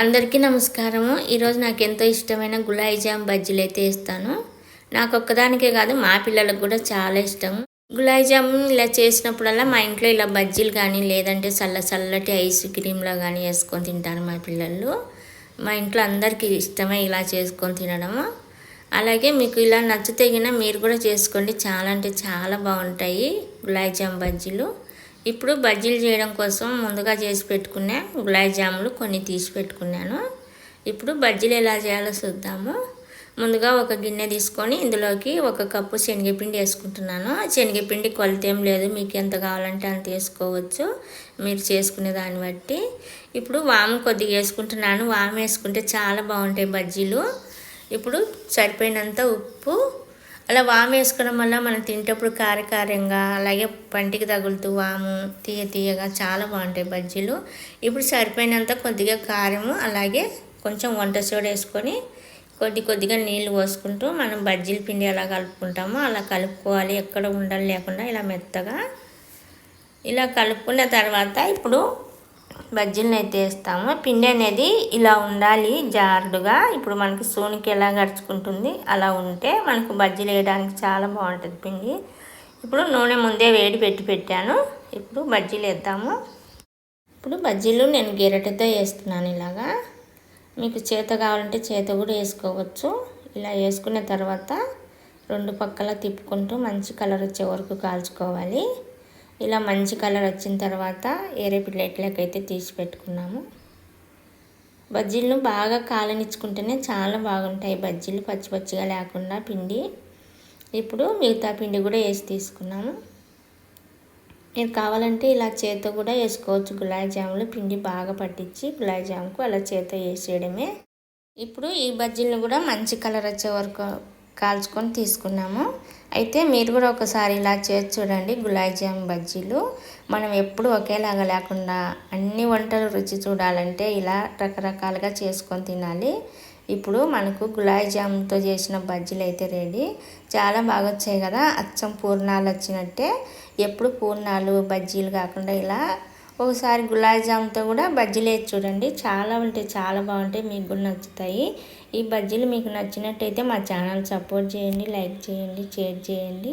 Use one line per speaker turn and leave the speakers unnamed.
అందరికీ నమస్కారము. ఈరోజు నాకు ఎంతో ఇష్టమైన గులాయి జామ్ బజ్జీలు అయితే ఇస్తాను నాకు ఒక్కదానికే కాదు మా పిల్లలకు కూడా చాలా ఇష్టం. గులాయి జామ్ ఇలా చేసినప్పుడల్లా మా ఇంట్లో ఇలా బజ్జీలు కానీ లేదంటే చల్ల చల్లటి ఐస్ క్రీమ్లో కానీ వేసుకొని తింటారు మా పిల్లలు. మా ఇంట్లో అందరికీ ఇష్టమే ఇలా చేసుకొని తినడము అలాగే మీకు ఇలా నచ్చితే మీరు కూడా చేసుకోండి. చాలా అంటే చాలా బాగుంటాయి గులాయి జామ్ బజ్జీలు. ఇప్పుడు బజ్జీలు చేయడం కోసం ముందుగా చేసి పెట్టుకునే గులాబీ జాములు కొన్ని తీసి పెట్టుకున్నాను. ఇప్పుడు బజ్జీలు ఎలా చేయాలో చూద్దాము. ముందుగా ఒక గిన్నె తీసుకొని ఇందులోకి ఒక కప్పు శనగపిండి వేసుకుంటున్నాను. శనగపిండి కొలత ఏం లేదు మీకు ఎంత కావాలంటే అంత వేసుకోవచ్చు. మీరు చేసుకునే దాన్ని బట్టి. ఇప్పుడు వాము కొద్దిగా వేసుకుంటున్నాను. వాము వేసుకుంటే చాలా బాగుంటాయి బజ్జీలు. ఇప్పుడు సరిపోయినంత ఉప్పు అలా వాము వేసుకోవడం వల్ల మనం తింటప్పుడు కారకారంగా అలాగే పంటికి తగులుతూ వాము తీయ తీయగా చాలా బాగుంటాయి బజ్జీలు. ఇప్పుడు సరిపోయినంత కొద్దిగా కారము అలాగే కొంచెం వంట సోడ వేసుకొని కొద్ది కొద్దిగా నీళ్ళు పోసుకుంటూ మనం బజ్జీల పిండి ఎలా కలుపుకుంటామో అలా కలుపుకోవాలి. ఎక్కడ ఉండాలి లేకుండా ఇలా మెత్తగా ఇలా కలుపుకున్న తర్వాత ఇప్పుడు బజ్జీలను అయితే వేస్తాము. పిండి అనేది ఇలా ఉండాలి జారుడుగా. ఇప్పుడు మనకి సూనికి ఎలా గడుచుకుంటుంది అలా ఉంటే మనకు బజ్జీలు వేయడానికి చాలా బాగుంటుంది పిండి. ఇప్పుడు నూనె ముందే వేడి పెట్టి పెట్టాను. ఇప్పుడు బజ్జీలు వేద్దాము. ఇప్పుడు బజ్జీలు నేను గిరటతో వేస్తున్నాను ఇలాగా. మీకు చేత కావాలంటే చేత కూడా వేసుకోవచ్చు. ఇలా వేసుకున్న తర్వాత రెండు పక్కల తిప్పుకుంటూ మంచి కలర్ వచ్చే వరకు కాల్చుకోవాలి. ఇలా మంచి కలర్ వచ్చిన తర్వాత ఏరే ప్లేట్లకైతే తీసి పెట్టుకున్నాము. బజ్జీలను బాగా కాలనిచ్చుకుంటేనే చాలా బాగుంటాయి. బజ్జీలు పచ్చి పచ్చిగా లేకుండా పిండి. ఇప్పుడు మిగతా పిండి కూడా వేసి తీసుకున్నాము. మీరు కావాలంటే ఇలా చేత కూడా వేసుకోవచ్చు. గులాబ్ జాములు పిండి బాగా పట్టించి గులాబ్ జాముకు అలా చేత వేసేయడమే. ఇప్పుడు ఈ బజ్జీలను కూడా మంచి కలర్ వచ్చే వరకు కాల్చుకొని తీసుకున్నాము. అయితే మీరు కూడా ఒకసారి ఇలా చేసి చూడండి. గులాబ్ జామ్ బజ్జీలు. మనం ఎప్పుడు ఒకేలాగా లేకుండా అన్ని వంటలు రుచి చూడాలంటే ఇలా రకరకాలుగా చేసుకొని తినాలి. ఇప్పుడు మనకు గులాబ్ జామ్తో చేసిన బజ్జీలు అయితే రెడీ. చాలా బాగా వచ్చాయి కదా. అచ్చం పూర్ణాలు వచ్చినట్టే. ఎప్పుడు పూర్ణాలు బజ్జీలు కాకుండా ఇలా ఒకసారి గులాబ్ జామ్తో కూడా బజ్జీలు వేసి చూడండి. చాలా ఉంటాయి చాలా బాగుంటాయి. మీకు కూడా నచ్చుతాయి. ఈ బజ్జీలు మీకు నచ్చినట్టయితే మా ఛానల్ సపోర్ట్ చేయండి లైక్ చేయండి షేర్ చేయండి.